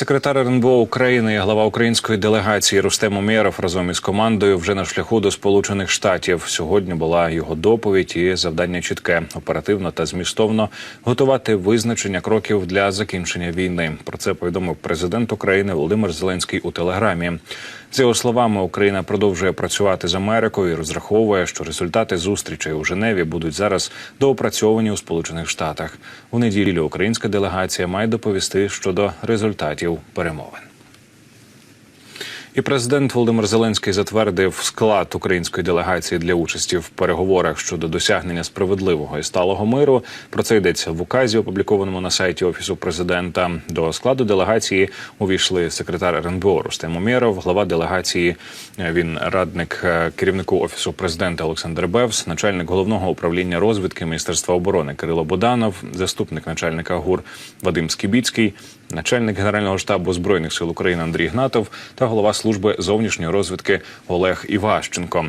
Секретар РНБО України, і глава української делегації Рустем Умєров разом із командою вже на шляху до Сполучених Штатів. Сьогодні була його доповідь і завдання чітке, оперативно та змістовно готувати визначення кроків для закінчення війни. Про це повідомив президент України Володимир Зеленський у телеграмі. За його словами, Україна продовжує працювати з Америкою і розраховує, що результати зустрічей у Женеві будуть зараз доопрацьовані у Сполучених Штатах. У неділю українська делегація має доповісти щодо результатів перемовин. І президент Володимир Зеленський затвердив склад української делегації для участі в переговорах щодо досягнення справедливого і сталого миру. Про це йдеться в указі, опублікованому на сайті офісу президента. До складу делегації увійшли секретар РНБО Рустем Умєров, глава делегації. е, Він радник е, керівнику офісу президента Олександр Бевс, начальник головного управління розвідки Міністерства оборони Кирило Боданов, заступник начальника ГУР Вадим Скібіцький, начальник генерального штабу збройних сил України Андрій Гнатов та голова служби зовнішньої розвідки Олег Іващенко.